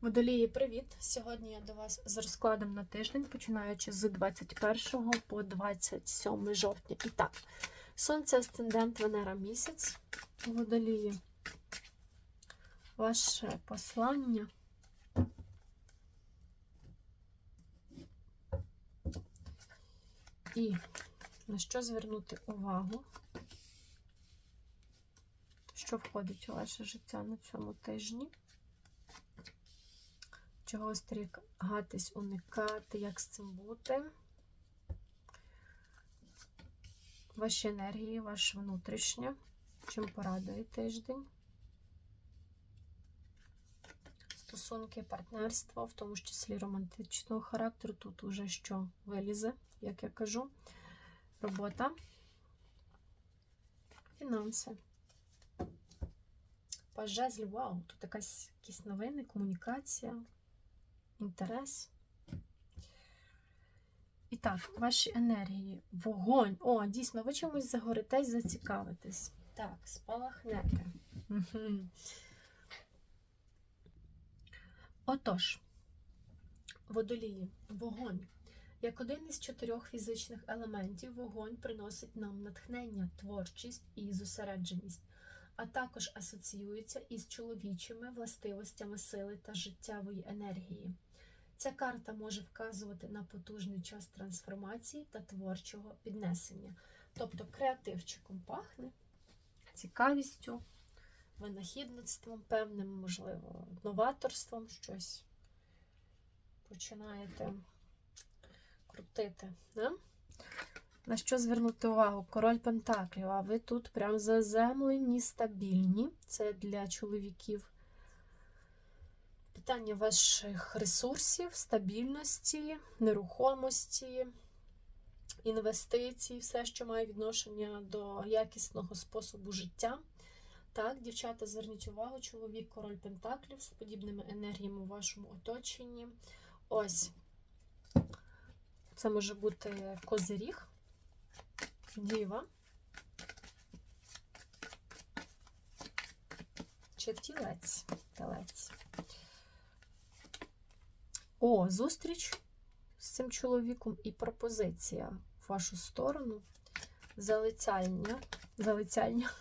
Водолії, привіт! Сьогодні я до вас з розкладом на тиждень, починаючи з 21 по 27 жовтня. І так, Сонце, Асцендент, Венера місяць. Водолії. Ваше послання. І на що звернути увагу? Що входить у ваше життя на цьому тижні? Чого остерігатись, уникати, як з цим бути? Ваші енергії, ваше внутрішнє. Чим порадує тиждень? Стосунки, партнерства, в тому числі романтичного характеру. Тут уже що вилізе, як я кажу. Робота, фінанси. Пажезль, вау, тут якась, якісь новини, комунікація, інтерес. І так, ваші енергії, вогонь. О, дійсно, ви чомусь загоритесь, зацікавитесь. Так, спалахнете. Отож, водолії, вогонь. Як один із чотирьох фізичних елементів, вогонь приносить нам натхнення, творчість і зосередженість, а також асоціюється із чоловічими властивостями сили та життєвої енергії. Ця карта може вказувати на потужний час трансформації та творчого піднесення. Тобто креативчиком пахне, цікавістю, винахідництвом, певним, можливо, новаторством щось починаєте крутити. Да? На що звернути увагу? Король Пентаклів, а ви тут прям заземлені, стабільні. Це для чоловіків питання ваших ресурсів, стабільності, нерухомості, інвестицій, все, що має відношення до якісного способу життя. Так, дівчата, зверніть увагу, чоловік, король Пентаклів з подібними енергіями у вашому оточенні. Ось. Це може бути козиріг, діва. Чи тілець. Телець. О, зустріч з цим чоловіком і пропозиція в вашу сторону. Залицяння. Залицяння.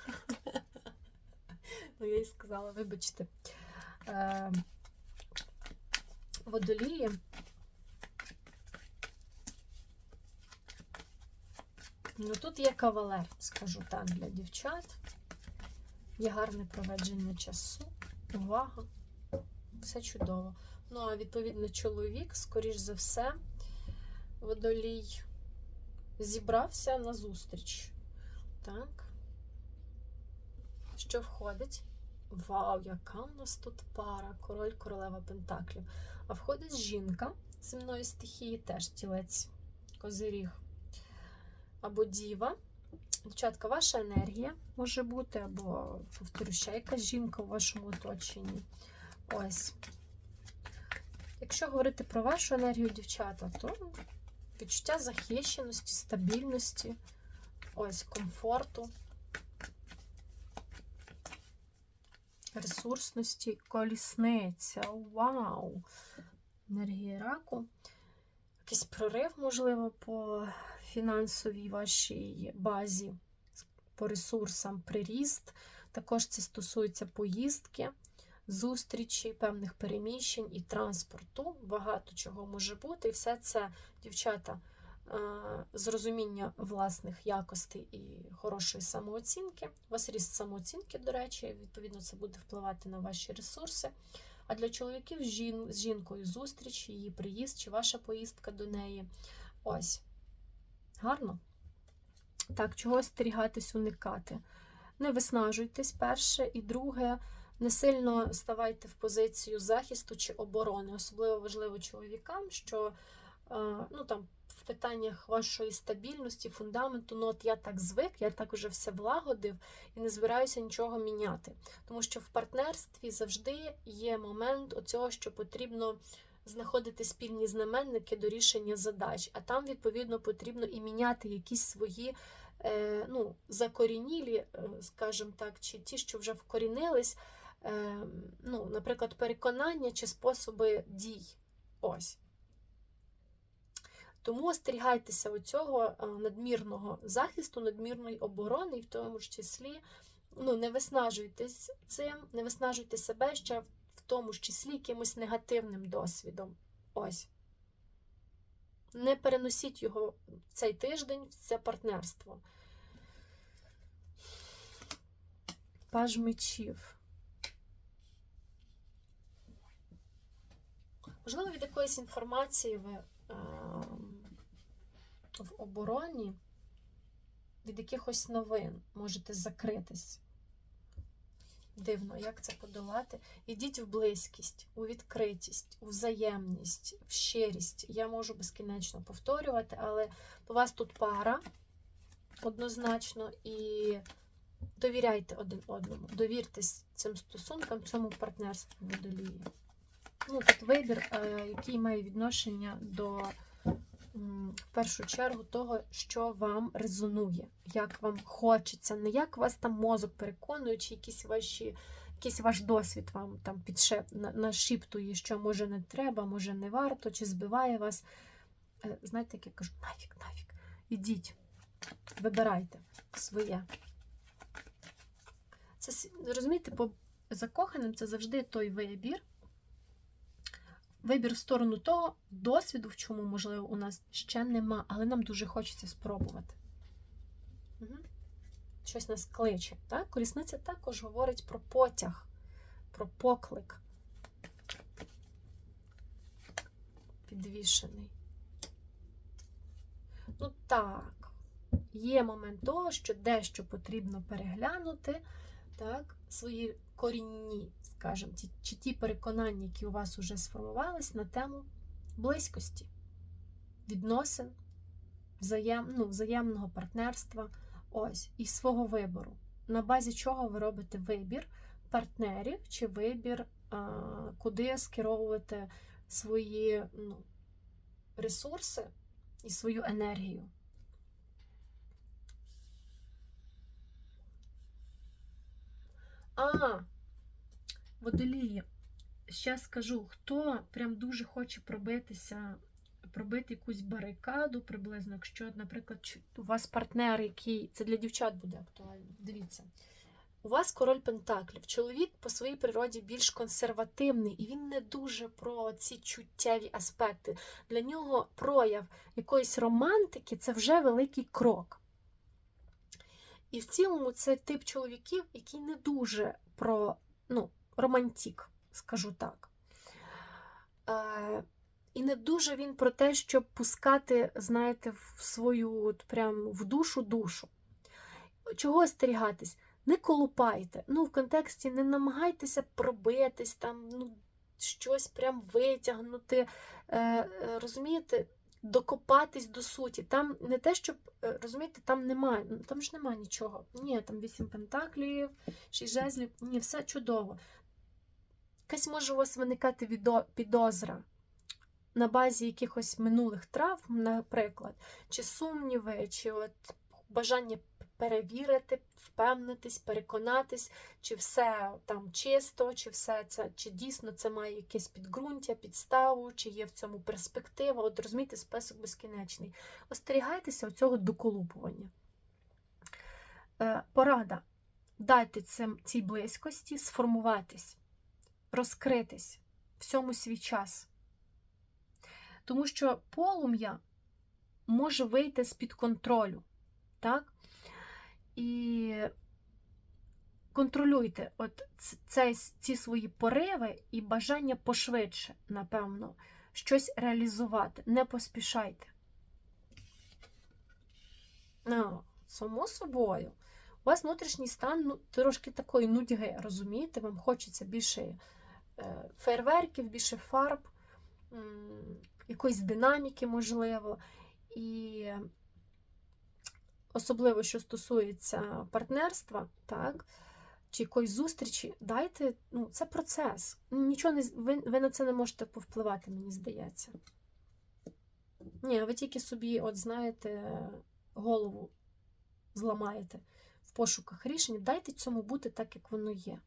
Ну, я їй сказала, вибачте. Е, водолії. Ну, тут є кавалер, скажу так, для дівчат. Є гарне проведження часу, увага. Все чудово. Ну, а відповідно, чоловік, скоріш за все, водолій зібрався на зустріч. Так. Що входить? Вау, яка у нас тут пара, король королева Пентаклів. А входить жінка земної стихії, теж тілець, козиріг. Або діва. Дівчатка, ваша енергія може бути, або, повторю, ще якась жінка у вашому оточенні. Ось. Якщо говорити про вашу енергію, дівчата, то відчуття захищеності, стабільності, ось комфорту, ресурсності, колісниця. Вау! Енергія раку. Якийсь прорив, можливо, по фінансовій вашій базі, по ресурсам, приріст. Також це стосується поїздки зустрічей, певних переміщень і транспорту. Багато чого може бути. І все це, дівчата, з розуміння власних якостей і хорошої самооцінки. У вас ріст самооцінки, до речі, відповідно, це буде впливати на ваші ресурси. А для чоловіків жін, з жінкою зустріч, її приїзд чи ваша поїздка до неї. Ось. Гарно. Так, чого остерігатись, уникати. Не виснажуйтесь, перше, і друге, не сильно ставайте в позицію захисту чи оборони. Особливо важливо чоловікам, що ну, там, в питаннях вашої стабільності, фундаменту, ну от я так звик, я так уже все влагодив і не збираюся нічого міняти. Тому що в партнерстві завжди є момент оцього, що потрібно знаходити спільні знаменники до рішення задач, а там, відповідно, потрібно і міняти якісь свої е, ну, закорінілі, е, скажімо так, чи ті, що вже вкорінились. Е, ну, наприклад, переконання чи способи дій. Ось. Тому остерігайтеся оцього е, надмірного захисту, надмірної оборони, і в тому ж числі ну, не виснажуйтесь цим, не виснажуйте себе ще в тому ж числі якимось негативним досвідом. Ось. Не переносіть його в цей тиждень, в це партнерство. Паж мечів. Можливо, від якоїсь інформації ви е, в обороні, від якихось новин можете закритись. Дивно, як це подолати. Ідіть в близькість, у відкритість, у взаємність, в щирість. Я можу безкінечно повторювати, але у вас тут пара однозначно і довіряйте один одному. Довіртесь цим стосункам, цьому партнерству водолії. Ну, тут вибір, е, який має відношення до в першу чергу того, що вам резонує, як вам хочеться, не як вас там мозок переконує, чи якісь ваші, якийсь ваш досвід вам там підшеп, нашіптує, що може не треба, може не варто, чи збиває вас. Е, Знаєте, як я кажу, нафіг, нафіг. Ідіть, вибирайте своє. Це розумієте, по закоханим це завжди той вибір. Вибір в сторону того досвіду, в чому, можливо, у нас ще нема, але нам дуже хочеться спробувати. Угу. Щось нас кличе. Так? Колісниця також говорить про потяг, про поклик. Підвішений. Ну так, є момент того, що дещо потрібно переглянути, так, свої корінні, скажімо, чи ті переконання, які у вас вже сформувались на тему близькості, відносин, взаєм, ну, взаємного партнерства, ось, і свого вибору. На базі чого ви робите вибір партнерів чи вибір, куди скеровувати свої ну, ресурси і свою енергію. А, водолії. Ще скажу, хто прям дуже хоче пробитися, пробити якусь барикаду приблизно, якщо, наприклад, у вас партнер, який це для дівчат буде актуально. Дивіться. У вас король Пентаклів. Чоловік по своїй природі більш консервативний, і він не дуже про ці чуттєві аспекти. Для нього прояв якоїсь романтики це вже великий крок. І в цілому це тип чоловіків, який не дуже про ну, романтик, скажу так. Е, і не дуже він про те, щоб пускати, знаєте, в свою от прям в душу душу. Чого остерігатись? Не колупайте. Ну, в контексті не намагайтеся пробитись, там, ну, щось прям витягнути. Е, е, розумієте, докопатись до суті. Там не те, щоб е, розумієте, там немає, там ж немає нічого. Ні, там вісім пентаклів, шість жезлів, ні, все чудово. Якась може у вас виникати підозра на базі якихось минулих травм, наприклад, чи сумніви, чи от бажання перевірити, впевнитись, переконатись, чи все там чисто, чи все це, чи дійсно це має якесь підґрунтя, підставу, чи є в цьому перспектива. От розумієте, список безкінечний. Остерігайтеся цього доколупування. Е, порада. Дайте цим, цій близькості сформуватись, розкритись всьому свій час. Тому що полум'я може вийти з-під контролю. Так? І контролюйте от цей, ці свої пориви і бажання пошвидше, напевно, щось реалізувати. Не поспішайте. Ну, само собою. У вас внутрішній стан ну, трошки такої нудьги, розумієте? Вам хочеться більше е, фейерверків, більше фарб, якоїсь динаміки, можливо. І особливо, що стосується партнерства, так, чи якоїсь зустрічі, дайте, ну, це процес. Нічого не, ви, ви на це не можете повпливати, мені здається. Ні, ви тільки собі, от знаєте, голову зламаєте в пошуках рішень. Дайте цьому бути так, як воно є.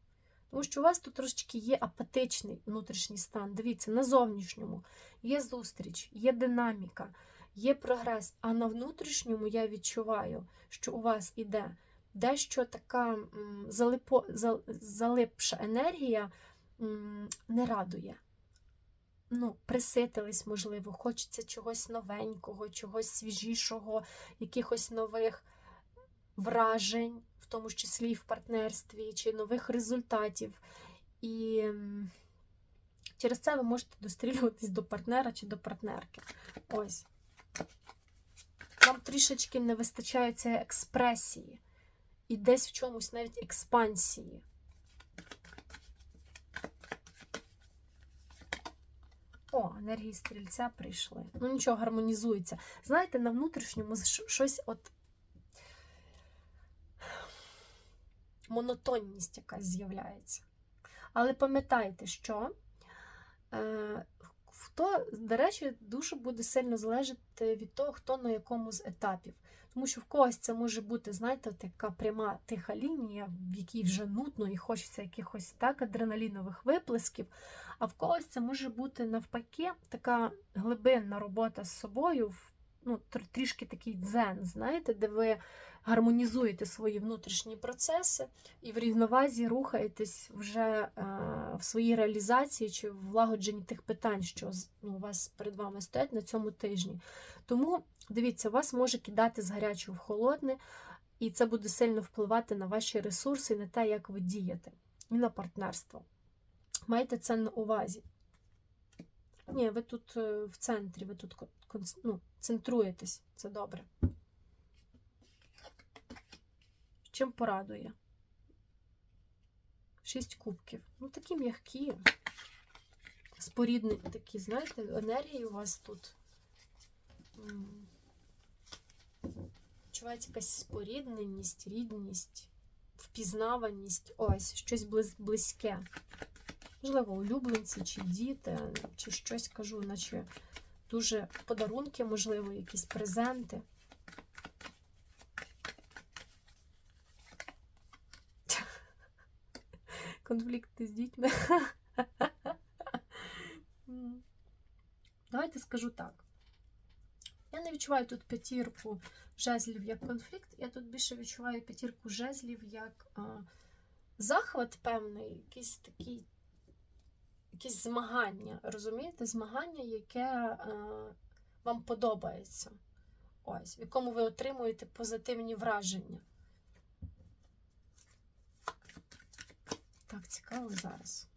Тому що у вас тут трошечки є апатичний внутрішній стан. Дивіться, на зовнішньому є зустріч, є динаміка, є прогрес. А на внутрішньому я відчуваю, що у вас іде дещо така залипо, зал- залипша енергія не радує. Ну, приситились, можливо, хочеться чогось новенького, чогось свіжішого, якихось нових вражень, в тому числі в партнерстві, чи нових результатів. І через це ви можете дострілюватись до партнера чи до партнерки. Ось. Вам трішечки не вистачає цієї експресії і десь в чомусь навіть експансії. О, енергії стрільця прийшли. Ну нічого, гармонізується. Знаєте, на внутрішньому щось от монотонність якась з'являється. Але пам'ятайте, що е, хто, до речі, дуже буде сильно залежати від того, хто на якому з етапів. Тому що в когось це може бути, знаєте, така пряма тиха лінія, в якій вже нудно і хочеться якихось так адреналінових виплесків. А в когось це може бути навпаки така глибинна робота з собою, в- ну, трішки такий дзен, знаєте, де ви гармонізуєте свої внутрішні процеси і в рівновазі рухаєтесь вже е, в своїй реалізації чи в влагодженні тих питань, що ну, у вас перед вами стоять на цьому тижні. Тому дивіться, вас може кидати з гарячого в холодне, і це буде сильно впливати на ваші ресурси на те, як ви дієте, і на партнерство. Майте це на увазі. Ні, ви тут е, в центрі, ви тут ну, центруєтесь, це добре. Чим порадує? Шість кубків. Ну, такі м'які. Споріднені такі, знаєте, енергії у вас тут. Відчувається якась спорідненість, рідність, впізнаваність. Ось, щось близ- близьке. Можливо, улюбленці, чи діти, чи щось кажу, наче дуже подарунки, можливо, якісь презенти. Конфлікти з дітьми. Давайте скажу так. Я не відчуваю тут п'ятірку жезлів як конфлікт, я тут більше відчуваю п'ятірку жезлів як а, захват певний, якийсь такий, якісь змагання. Розумієте? Змагання, яке а, вам подобається. Ось, в якому ви отримуєте позитивні враження. Так, цікаво зараз.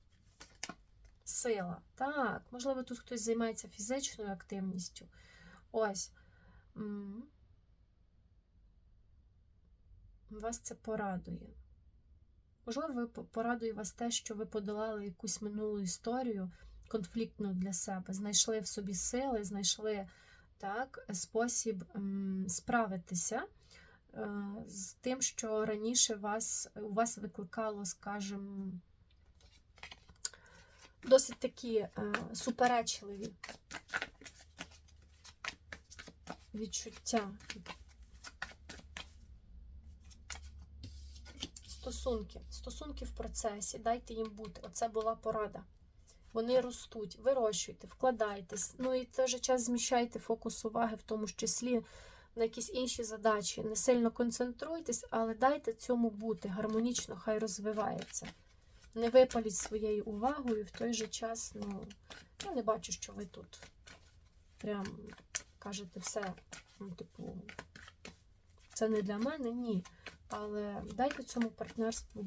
Сила. Так, можливо, тут хтось займається фізичною активністю. Ось. Вас це порадує. Можливо, порадує вас те, що ви подолали якусь минулу історію конфліктну для себе, знайшли в собі сили, знайшли так, спосіб справитися е, з тим, що раніше вас, у вас викликало, скажімо, досить такі е, суперечливі відчуття. Стосунки. Стосунки в процесі. Дайте їм бути. Оце була порада. Вони ростуть, вирощуйте, вкладайтесь. Ну і в той же час зміщайте фокус уваги, в тому числі на якісь інші задачі. Не сильно концентруйтесь, але дайте цьому бути. Гармонічно, хай розвивається. Не випаліть своєю увагою, в той же час, ну, я не бачу, що ви тут прям кажете все, ну, типу, це не для мене, ні. Але дайте цьому партнерству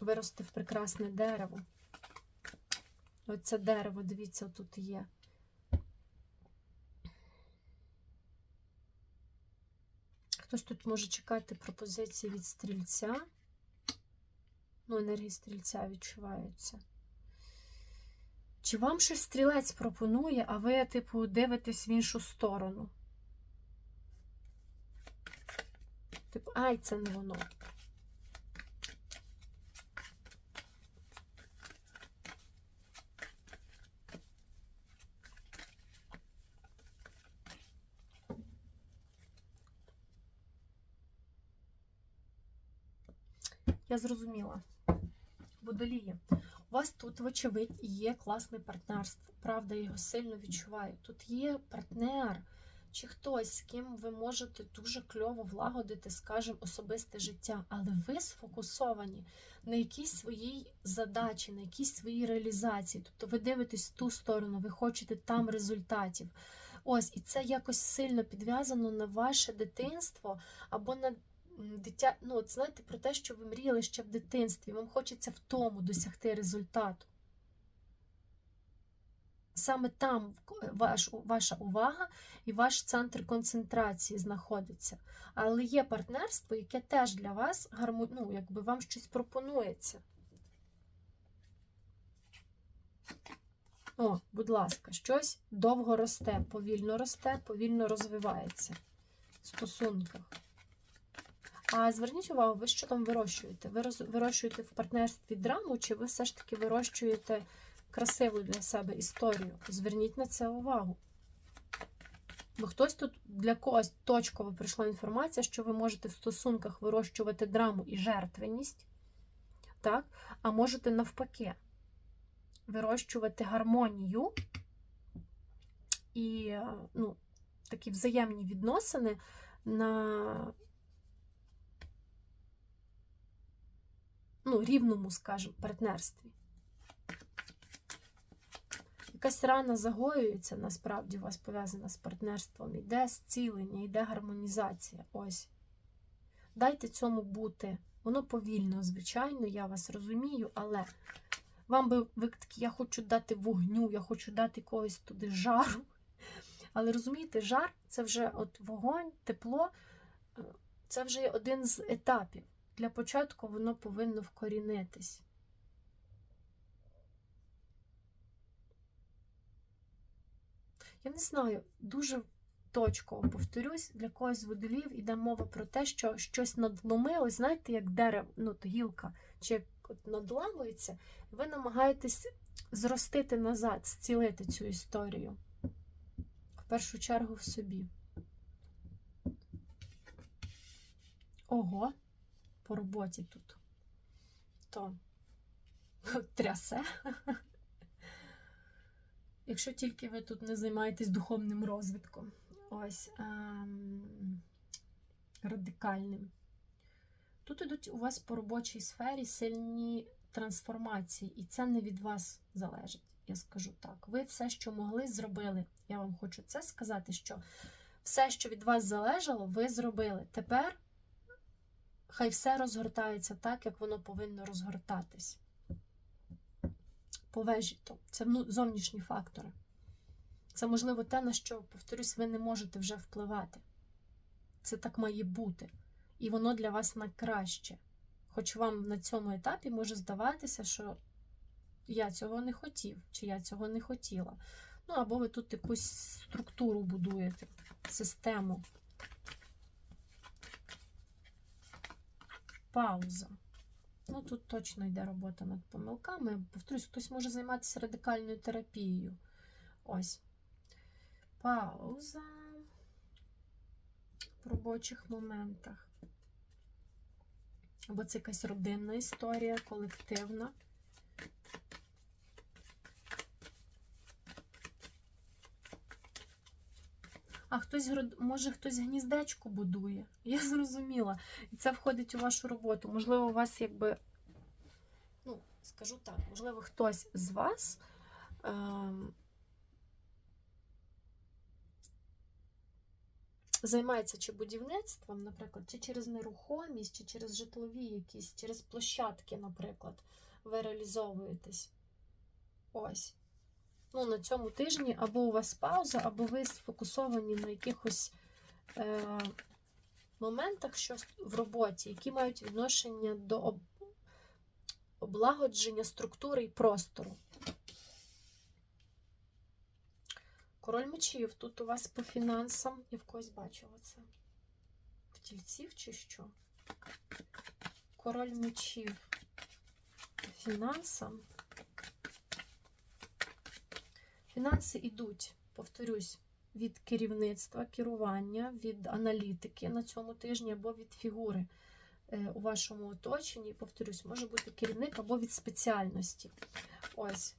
вирости в прекрасне дерево. Оце дерево, дивіться, тут є. Хтось тут може чекати пропозиції від стрільця. Ну, енергії стрільця відчуваються. Чи вам щось стрілець пропонує, а ви, типу, дивитесь в іншу сторону? Типу, ай, це не воно. Я зрозуміла. Водолії. У вас тут, вочевидь, є класне партнерство. Правда, я його сильно відчуваю. Тут є партнер чи хтось, з ким ви можете дуже кльово влагодити, скажімо, особисте життя, але ви сфокусовані на якійсь своїй задачі, на якійсь своїй реалізації. Тобто ви дивитесь в ту сторону, ви хочете там результатів. Ось, і це якось сильно підв'язано на ваше дитинство або на дитя. Ну, от знаєте, про те, що ви мріяли ще в дитинстві. Вам хочеться в тому досягти результату. Саме там ваш, ваша увага і ваш центр концентрації знаходиться. Але є партнерство, яке теж для вас гармо... ну, якби вам щось пропонується. О, будь ласка, щось довго росте, повільно росте, повільно розвивається в стосунках. А зверніть увагу, ви що там вирощуєте? Ви роз- вирощуєте в партнерстві драму, чи ви все ж таки вирощуєте красиву для себе історію? Зверніть на це увагу. Бо хтось тут для когось точково прийшла інформація, що ви можете в стосунках вирощувати драму і жертвеність, так? а можете навпаки вирощувати гармонію і е, ну, такі взаємні відносини на ну, рівному, скажімо, партнерстві. Якась рана загоюється, насправді у вас пов'язана з партнерством. Йде зцілення, йде гармонізація. Ось. Дайте цьому бути. Воно повільно, звичайно, я вас розумію, але вам би ви такі, я хочу дати вогню, я хочу дати когось туди жару. Але розумієте, жар це вже от вогонь, тепло, е, це вже один з етапів. Для початку воно повинно вкорінитись. Я не знаю, дуже точково повторюсь, для когось з водолів іде мова про те, що щось надломилось, знаєте, як дерево, ну, то гілка, чи як от надламується, ви намагаєтесь зростити назад, зцілити цю історію. В першу чергу в собі. Ого, по роботі тут. То трясе. Якщо тільки ви тут не займаєтесь духовним розвитком. Ось ем, радикальним. Тут ідуть у вас по робочій сфері сильні трансформації, і це не від вас залежить. Я скажу так. Ви все, що могли, зробили. Я вам хочу це сказати, що все, що від вас залежало, ви зробили. Тепер хай все розгортається так, як воно повинно розгортатись. По вежі то. Це вну- зовнішні фактори. Це, можливо, те, на що, повторюсь, ви не можете вже впливати. Це так має бути. І воно для вас на краще. Хоч вам на цьому етапі може здаватися, що я цього не хотів, чи я цього не хотіла. Ну, або ви тут якусь структуру будуєте, систему. Пауза. Ну, тут точно йде робота над помилками. Повторюсь, хтось може займатися радикальною терапією. Ось. Пауза в робочих моментах. Або це якась родинна історія, колективна. А хтось може хтось гніздечко будує. Я зрозуміла. І це входить у вашу роботу. Можливо, у вас якби, ну, скажу так, можливо, хтось з вас. Ем, Займається чи будівництвом, наприклад, чи через нерухомість, чи через житлові якісь, через площадки, наприклад, ви реалізовуєтесь. Ось. Ну, на цьому тижні або у вас пауза, або ви сфокусовані на якихось е, моментах щось в роботі, які мають відношення до облагодження структури і простору. Король мечів тут у вас по фінансам. Я в когось бачила це. В тільців чи що? Король мечів по фінансам. Фінанси йдуть, повторюсь, від керівництва, керування, від аналітики на цьому тижні або від фігури. е, у вашому оточенні. Повторюсь, може бути керівник або від спеціальності. Ось,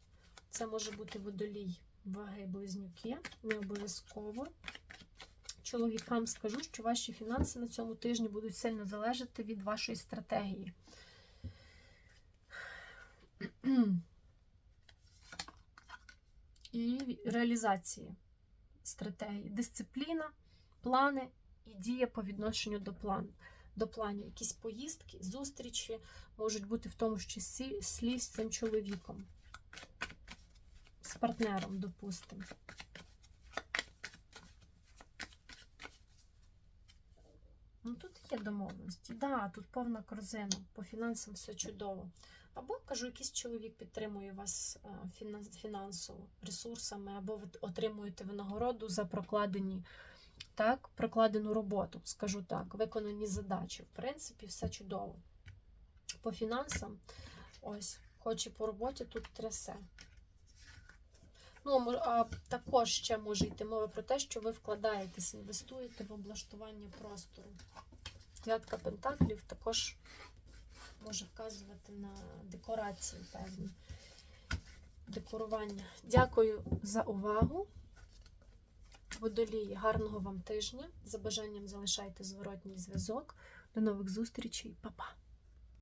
це може бути водолій ваги близнюки, не обов'язково. Чоловікам скажу, що ваші фінанси на цьому тижні будуть сильно залежати від вашої стратегії. І реалізації стратегії. Дисципліна, плани і дія по відношенню до плану. До планів. Якісь поїздки, зустрічі можуть бути в тому числі з цим чоловіком, з партнером, допустимо. Ну, тут є домовленості. Так, да, тут повна корзина, по фінансам все чудово. Або, кажу, якийсь чоловік підтримує вас е, фінансово, ресурсами, або ви отримуєте винагороду за прокладені, так, прокладену роботу, скажу так, виконані задачі. В принципі, все чудово. По фінансам, ось, хоч і по роботі тут трясе. Ну, а також ще може йти мова про те, що ви вкладаєтесь, інвестуєте в облаштування простору. Дев'ятка пентаклів також може вказувати на декорації певні. Декорування. Дякую за увагу. Водолії, гарного вам тижня. За бажанням залишайте зворотній зв'язок. До нових зустрічей, Па-па!